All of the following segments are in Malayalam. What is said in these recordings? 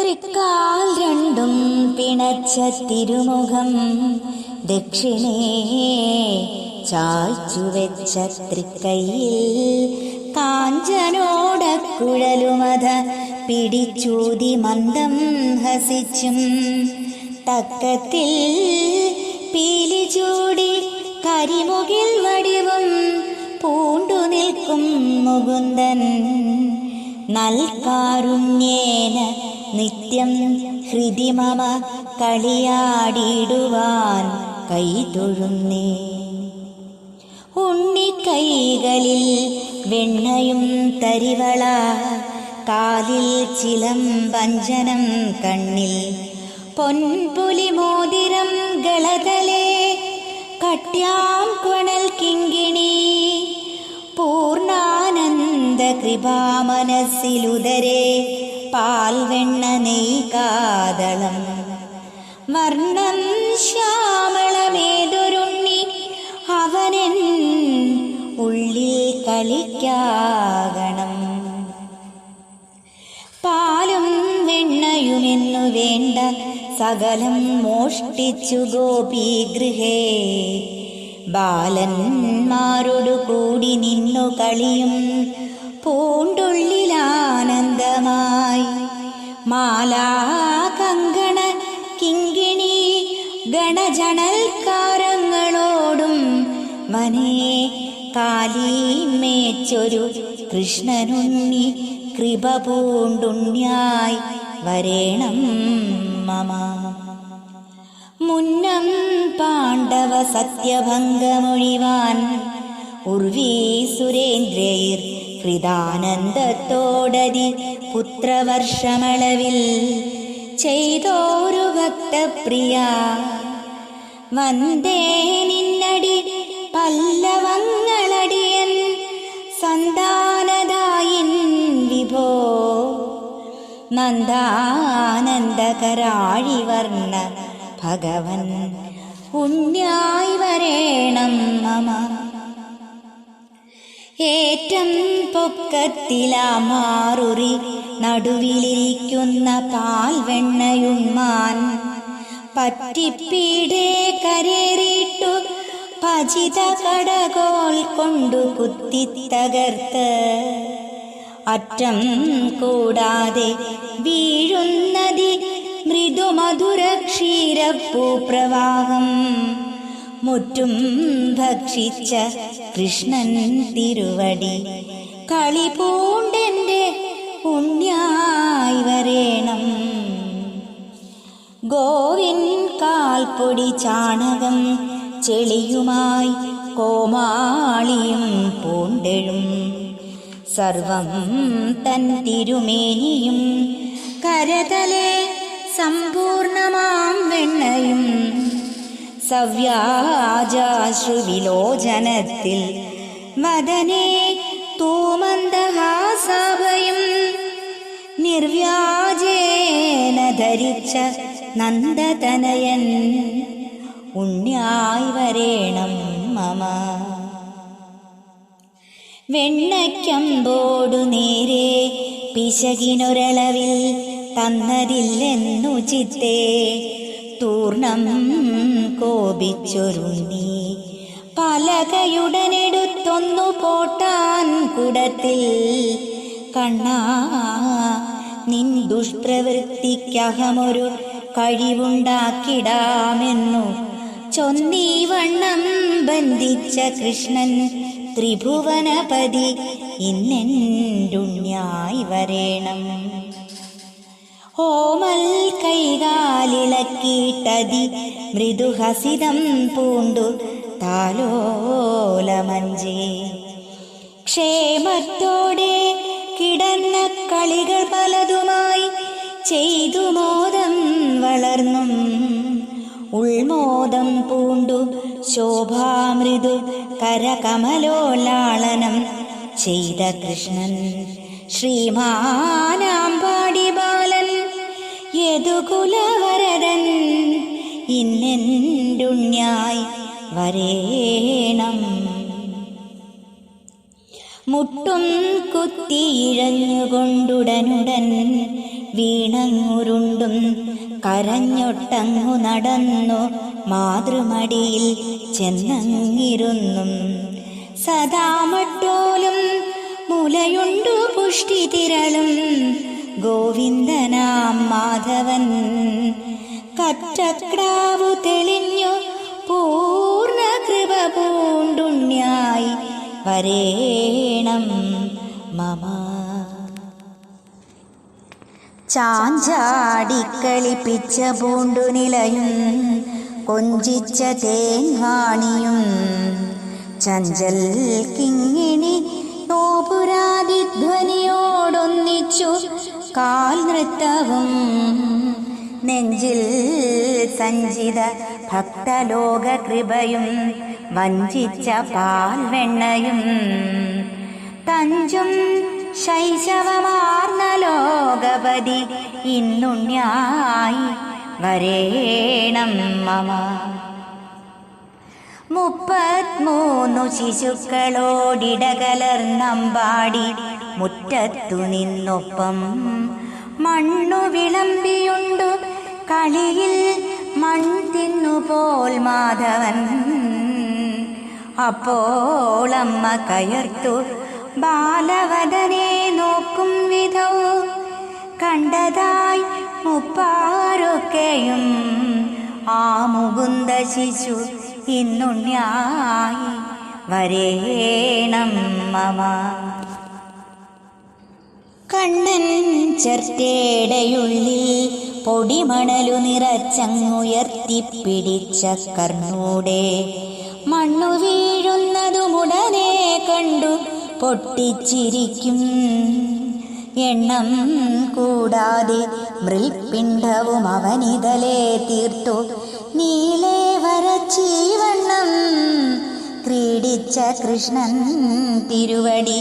തൃക്കാൽ രണ്ടും പിണച്ച തിരുമുഖം. ദക്ഷിണേ ചായ്ച്ചു വെച്ച തൃക്കൈയിൽ കാഞ്ചനോടക്കുഴലുമത പിടിച്ചൂതി മന്ദം ഹസിച്ചും. തക്കത്തിൽ പീലി ചൂടി കരിമുകിൽ വടിവും പൂണ്ടു നിൽക്കും മുകുന്ദൻ. നൽകാരുണ്യേന നിത്യം ഹൃദി മമ കളിയാടിടുവാൻ കൈതൊഴുന്നേ. ഉണ്ണിക്കൈകളിൽ വെണ്ണയും തരിവള കാലിൽ ചിലം വഞ്ചനം കണ്ണിൽ. പൊൻപുലി മോതിരം ഗളതലേ കട്യാം കൊണൽ കിങ്കിണി പൂർണാനന്ദ കൃപാമനസ്സിലുദരേ പാൽവെണ്ണ നെയ് കാതളം വർണം ശ്യാമളമേതൊരുണ്ണി അവനൻ ഉള്ളിൽ കളിക്കാകണം. പാലും വെണ്ണയുമെന്നു വേണ്ട സകലം മോഷ്ടിച്ചു ഗോപീഗൃഹേ. ബാലന്മാരോടു കൂടി നിന്നു കളിയും പൂണ്ടുള്ളിലാനന്ദമായി. മാലാ കങ്കണ കിങ്കിണി ഗണജണൽക്കാരങ്ങളോടും വനേ കാലീമേച്ചൊരു കൃഷ്ണനുണ്ണി കൃപ പൂണ്ടുണ്യായി വരേണം മമ. മുന്നം പാണ്ഡവ സത്യഭംഗമൊഴിവാൻ ഉർവീ സുരേന്ദ്രൈർ ഹൃദാനന്ദത്തോടതി പുത്രവർഷമളവിൽ ചെയ്തോരു ഭക്തപ്രിയ. വന്ദേ നിന്നടി പല്ലവങ്ങളടിയൻ സന്താനദായിൻ വിഭോ. നന്ദാനന്ദകരാഴിവർണ ഭഗവൻ ഉണ്യായി വരേണം മമ. ഏറ്റം പൊക്കത്തിലാ മാറുറി. നടുവിലിരിക്കുന്ന പാൽവെണ്ണയുണ്മാൻ പറ്റിപ്പീടേ കരേറിയിട്ടു പചിത കടകോൾ കൊണ്ടു കുത്തിത്തകർത്ത്. അറ്റം കൂടാതെ വീഴുന്നതി മൃദുമധുര ക്ഷീരപ്പൂപ്രവാഹം മുറ്റും ഭക്ഷിച്ച കൃഷ്ണൻ തിരുവടി. കളി പൂണ്ടെന്റെ ഉണ്യായി വരേണം. ഗോവിൻ കാൽപ്പൊടി ചാണകം ചെളിയുമായി കോമാളിയും പൂണ്ടെഴും. സർവം തൻ തിരുമേനിയും കരതലെ സമ്പൂർണമാം വെണ്ണയും. സവ്യാജാശ്രുവിലോചനത്തിൽ മദനെ തൂമന്ദഹാസഭയും നിർവ്യാജേന ധരിച്ച നന്ദതനയൻ ഉണ്യായി വരേണം മമ. വെണ്ണയ്ക്കമ്പോടു നേരെ പിശകിനൊരളവിൽ തന്നതില്ലെന്നു ചിത്തേ തൂർണം കോപിച്ചൊരുണ്ണി പലകയുടനെടുത്തൊന്നു പോട്ടാൻ കുടത്തിൽ. കണ്ണാ നിൻ ദുഷ്പ്രവൃത്തിക്കഹമൊരു കഴിവുണ്ടാക്കിടാമെന്നു ചൊന്നീ വണ്ണം ബന്ധിച്ച കൃഷ്ണൻ ത്രിഭുവനപതി ഇന്നെണ്ടുണ്യായി വരേണം. ഓമൽ കൈകാലിളക്കിയിട്ടതി. മൃദുഹസിതം പൂണ്ടു താലോലമഞ്ചേ. ക്ഷേമത്തോടെ കിടന്ന കളികൾ പലതുമായി ചെയ്തു മോദം വളർന്നും. ഉൾമോദം പൂണ്ടു ശോഭാമൃദു കരകമലോലാളനം. ചെയ്ത കൃഷ്ണൻ ബാലൻ യദുകുലവരദൻ ഇന്നെണ്ടുണ്യായി വരേണം? മുട്ടും കുത്തിയിഴഞ്ഞുകൊണ്ടുടനുടൻ വീണങ്ങുരുണ്ടും കരഞ്ഞൊട്ടങ്ങു നടന്നു മാതൃമടിയിൽ ചെന്നങ്ങിരുന്നും. സദാമട്ടോലും മുലയുണ്ടു പുഷ്ടി തിരളും ഗോവിന്ദനാം മാധവൻ. കറ്റക്രാവു തെളിഞ്ഞു പൂർണ കൃപ പൂണ്ടുണ്യായി വരേണം മമ. ചാഞ്ചാടിക്കളിപ്പിച്ച പൂണ്ടു നിലയും കൊഞ്ചിച്ച തേൻവാണിയും ചഞ്ചൽ കിങ്ങിണി നോപുരാതിധ്വനിയോടൊന്നിച്ചു കാൽ നൃത്തവും നെഞ്ചിൽ സഞ്ചിത ഭക്തലോക കൃപയും വഞ്ചിച്ച പാൽവെണ്ണയും തഞ്ചും ശൈശവമാർന്ന ലോകപതി ഇന്നുണ്യായി വരേണം മമ. മുപ്പത്മൂന്നു ശിശുക്കളോടിടകലർന്നമ്പാടി മുറ്റത്തു നിന്നൊപ്പം മണ്ണു വിളമ്പിയുണ്ടു കളിയിൽ മൺ തിന്നുപോൽ മാധവൻ. അപ്പോളമ്മ കയർത്തു ബാലവദനെ നോക്കും വിധവും കണ്ടതായി മുപ്പാരൊക്കെയും ആ മുകുന്ദ ശിശു ഇന്നുണ്യായി വരേണം മമ. കണ്ണൻ ചെർത്തേടയുള്ളിൽ പൊടിമണലു നിറച്ചങ്ങുയർത്തിപ്പിടിച്ച കർണൂടെ മണ്ണു വീഴുന്നതുമുടനെ കണ്ടു പൊട്ടിച്ചിരിക്കും എണ്ണം കൂടാതെ മൃൽപിണ്ഡവും അവനിതലേ തീർത്തു. നീലേ വരച്ചീവണ്ണം ക്രീഡിച്ച കൃഷ്ണൻ തിരുവടി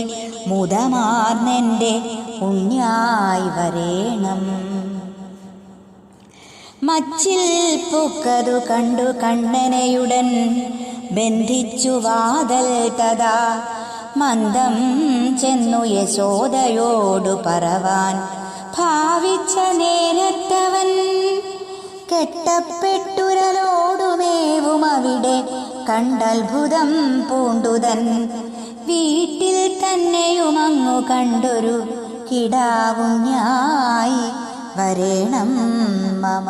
മുതമാർന്നെന്റെ ഉണ്യായി വരേണം. മച്ചിൽ പൂക്കതു കണ്ടു കണ്ണനയുടൻ ബന്ധിച്ചു വാതൽ തഥാ. മന്ദം ചെന്നു യശോദയോടു പറവാൻ ഭാവിച്ച നേരത്തവൻ കെട്ടപ്പെട്ടുരലോടുമേവും അവിടെ കണ്ടത്ഭുതം പൂണ്ടുതൻ. വീട്ടിൽ തന്നെയും തന്നെയുമങ്ങു കണ്ടൊരു കിടാവുണ്യായി വരേണം മമ.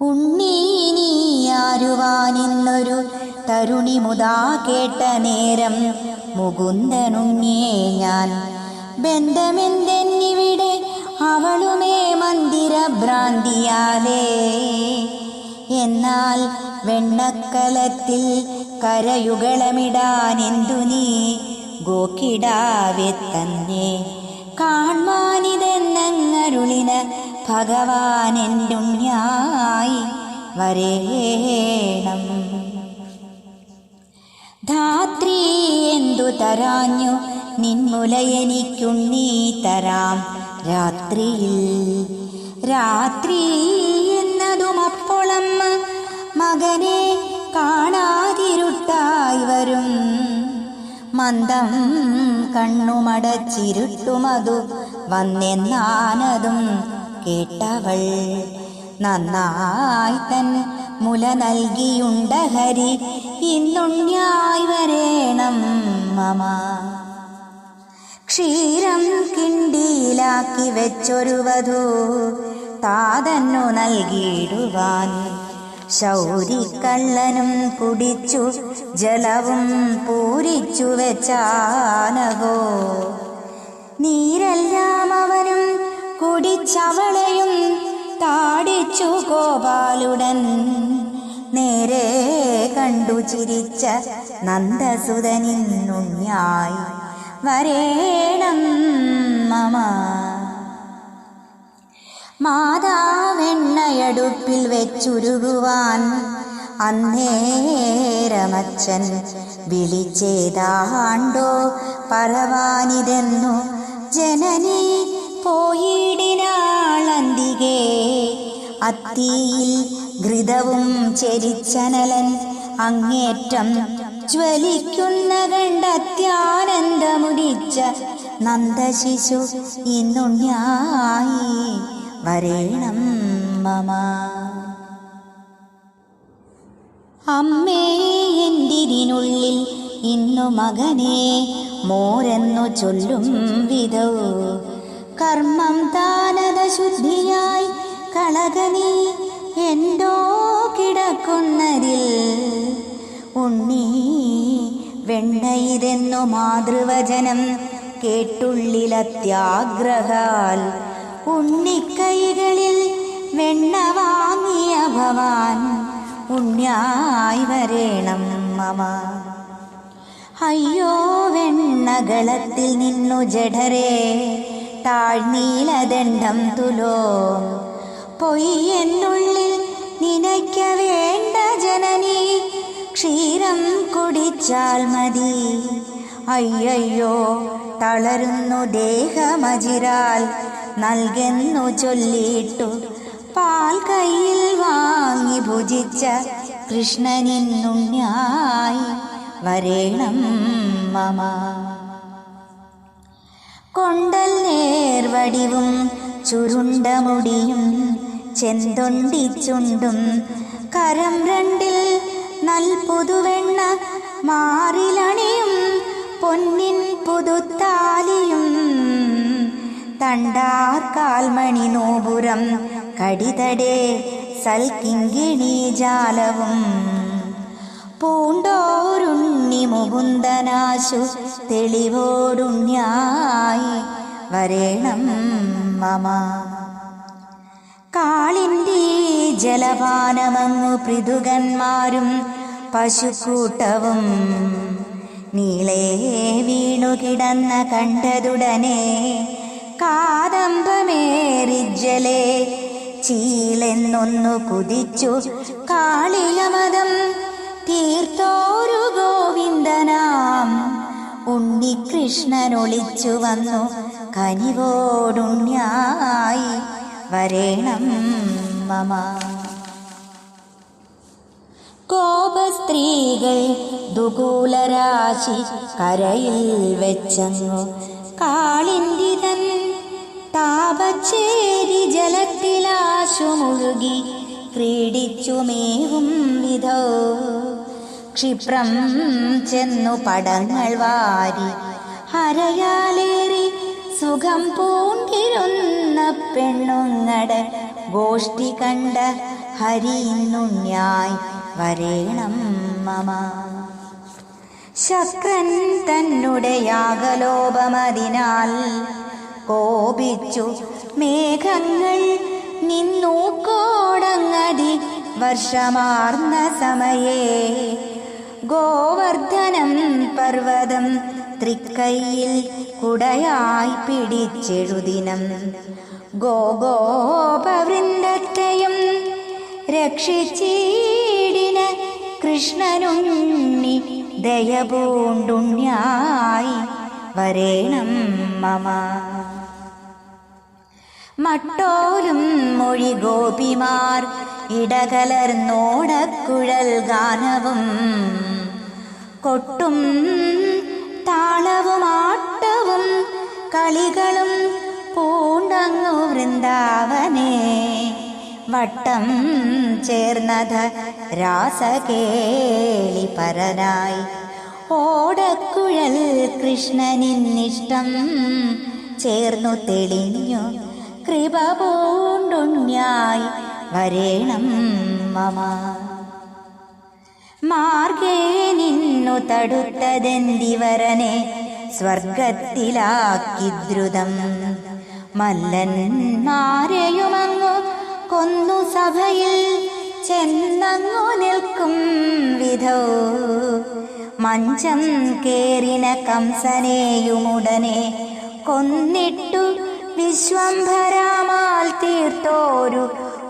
ഉണ്ണീനിയാരുവാനിന്നൊരു തരുണി മുതാ കേട്ട നേരം മുകുന്ദനുങ്ങേ ഞാൻ. ബന്ധമെന്തെന്നിവിടെ അവളുമേ മന്ദിരഭ്രാന്തിയാലേ. എന്നാൽ വെണ്ണക്കലത്തിൽ കരയുകളമിടാനെന്തു നീ ഗോക്കിടാവെ തന്നെ കാൺമാനിതെന്നങ്ങരുളിന ഭഗവാൻ എന്നുണ്യായി വരേണം. ധാത്രി എന്തു തരാഞ്ഞു? നിൻമുലയെനിക്കുണ്ണീ തരാം. രാത്രിയിൽ രാത്രി എന്നതും അപ്പോളമ്മ മകനെ കാണാതിരുട്ടായി വരും. മന്ദം കണ്ണുമടച്ചിരുട്ടുമതു വന്നെന്നാനതും കേട്ടവൾ നന്നായി തൻ മുല നൽകിയുണ്ട ഹരി ഇന്നുണ്യായി വരേണം മമ. ക്ഷീരം കിണ്ടിയിലാക്കി വെച്ചൊരു വധു താതന്നു നൽകിയിടുവാൻ. ശൗരിക്കള്ളനും കുടിച്ചു ജലവും പൂരിച്ചു വെച്ചാനകോ നീരെല്ലാം അവനും കുടിച്ചവളെയും താടിച്ചു ഗോപാലുടൻ. നേരെ കണ്ടു ചിരിച്ച നന്ദസുതനിന്നുണ്യായി വരേണം മമ. മാതാവെണ്ണയടുപ്പിൽ വെച്ചുരുകുവാൻ അന്നേരമച്ചൻ വിളിച്ചേതാണ്ടോ പറവാനിതെന്നു. ജനനി പോയിടിനാളന്തികേ അത്തിയിൽ ഘൃതവും ചെരിച്ചനലൻ അങ്ങേറ്റം ജ്വലിക്കുന്ന കണ്ടത്യാനന്ദമുടിച്ച നന്ദശിശു ഇന്നുണ്യായി വരേണം മമ. അമ്മേ എന്തിരിനുള്ളിൽ ഇന്നു മകനെ മോരെന്നു ചൊല്ലും വിധൗ. കർമ്മം താനത ശുദ്ധിയായി കളകനി എന്തോ കിടക്കുന്നതിൽ ഉണ്ണി വെണ്ണയിതെന്നു മാതൃവചനം കേട്ടുള്ളിലത്യാഗ്രഹാൽ ഉണ്ണിക്കൈകളിൽ വെണ്ണ വാങ്ങിയ ഭവാൻ ഉണ്യായി വരേണം മമ. അയ്യോ വെണ്ണകളത്തിൽ നിന്നു ജഠരേ താഴ്നീലദണ്ഡം തുലോ. പൊയ്യെന്നുള്ളിൽ നിനയ്ക്ക വേണ്ട ജനനി. ക്ഷീരം കുടിച്ചാൽ മതി. അയ്യയ്യോ തളരുന്നു ദേഹമജിരാൽ നൽകുന്നു ചൊല്ലിയിട്ടു പാൽ കയ്യിൽ വാങ്ങി ഭുജിച്ച കൃഷ്ണനിന്നുണ്യായി വരേണം മമ. കൊണ്ടൽ നേർവടിവും ചുരുണ്ട മുടിയും ചെന്തൊണ്ടി ചുണ്ടും കരം രണ്ടിൽ നൽപുതുവെണ്ണ മാറിലണിയും പൊന്നിൻ പുതുത്താലിയും തണ്ടാർ കാൽമണി നോപുരം കടിതടേ സൽക്കിങ്കിണി ജാലവും പൂണ്ടോരുണ്ണി മുകുന്ദനാശു തെളിവോടുണ്യായി വരേണം മമ. കാളിന്റെ ജലപാനമങ്ങു പൃഥുകന്മാരും പശുക്കൂട്ടവും നീളേ വീണു കിടന്ന കണ്ടതുടനെ കാദംബമേറിജ്ജലേ ചീലെന്നൊന്നു കുതിച്ചു കാളിലമതം തീർത്തോരു ഗോവിന്ദനാം. ഉണ്ണികൃഷ്ണനൊളിച്ചു വന്നു. കനിവോടുണ്യായി വരേണം മമ. കോപസ്ത്രീകൾ ദുകൂലരാശി കരയിൽ വെച്ചങ്ങു. കാളിന്തിതൻ താപച്ചേരി ജലത്തിലാശു മുഴുകി. ക്രീഡിച്ചുമേവും വിധോ ക്ഷിപ്രം ചെന്നു പടങ്ങൾ വാരി. ഹരയാലേറി സുഖം പൂണ്ടിരുന്ന പെണ്ണുങ്ങടെ ഗോഷ്ടി കണ്ട ഹരിന്നുണ്യായി വരേണം മമ. ശക്രൻ തന്നുടെ യാഗലോപമതിനാൽ കോപിച്ചു മേഘങ്ങൾ നിന്നു കോടങ്ങതി വർഷമാർന്ന സമയേ ഗോവർദ്ധനം പർവതം തൃക്കൈയിൽ കുടയായി പിടിച്ചെഴുതിനം. ഗോഗോപവൃന്ദത്തെയും രക്ഷിച്ചീടിന കൃഷ്ണനുണ്ണി ദയപൂണ്ടുണ്യായി വരേണം മമ. മട്ടോലും മൊഴി ഗോപിമാർ ഇടകലർന്നോടക്കുഴൽ ഗാനവും കൊട്ടും താളവുമാട്ടവും കളികളും പൂണ്ടങ്ങു വൃന്ദാവനേ. വട്ടം ചേർന്നത രാസകേളി പരനായി ഓടക്കുഴൽ കൃഷ്ണനിന്നിഷ്ടം ചേർന്നു തെളിഞ്ഞു. കൃപ പൂണ്ടുണ്യായി വരേണം മമ. മാർഗേ നിന്നു തടുത്തതെന്തിവരനെ സ്വർഗത്തിലാക്കി ദ്രുതം മല്ലന്മാരെയുമങ്ങു കൊന്നു സഭയിൽ ചെന്നങ്ങു നിൽക്കും വിധോ. മഞ്ചം കേറിന കംസനെയുമുടനെ കൊന്നിട്ടു വിശ്വംഭരാമാൽ തീർത്തോരു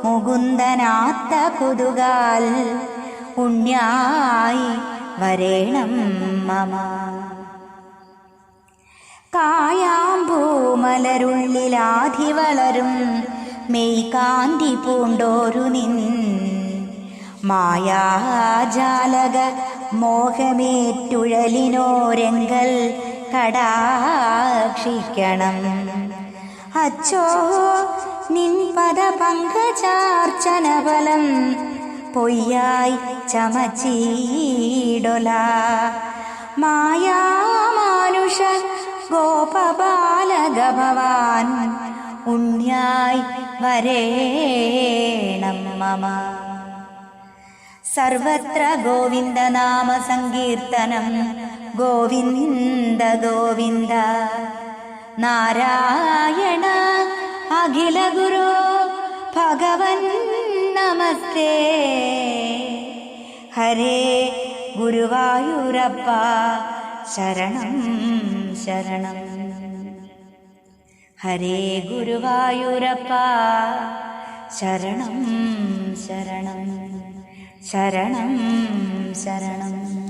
മുകുന്ദനാത്ത കുതുകാൽ. പുണ്യായി വരേണം മമ. കായാമ്പൂമലരുള്ളിലാധി വളരും മെയ്കാന്തി പൂണ്ടോരു നിൻ. മായാജാലക മോഹമേറ്റുഴലിനോരെങ്കൽ കടാക്ഷിക്കണം. അച്ചോ നിൻ പദ പങ്കജാർച്ചന ഫലം പൊയ്യായി ചമച്ചീടൊല മായാമാനുഷ ഗോപബാലക ഭവാൻ ഉണ്യായി വരേണം മമ. സർവത്ര ഗോവിന്ദനാമ സങ്കീർത്തനം ഗോവിന്ദ ഗോവിന്ദ. നാരായണ അഖില ഗുരു ഭഗവൻ നമസ്തേ. ഹരേ ഗുരുവായൂരപ്പ ശരണം ശരണം. ഹരേ ഗുരുവായൂരപ്പ ശരണം ശരണം. ശരണം ശരണം.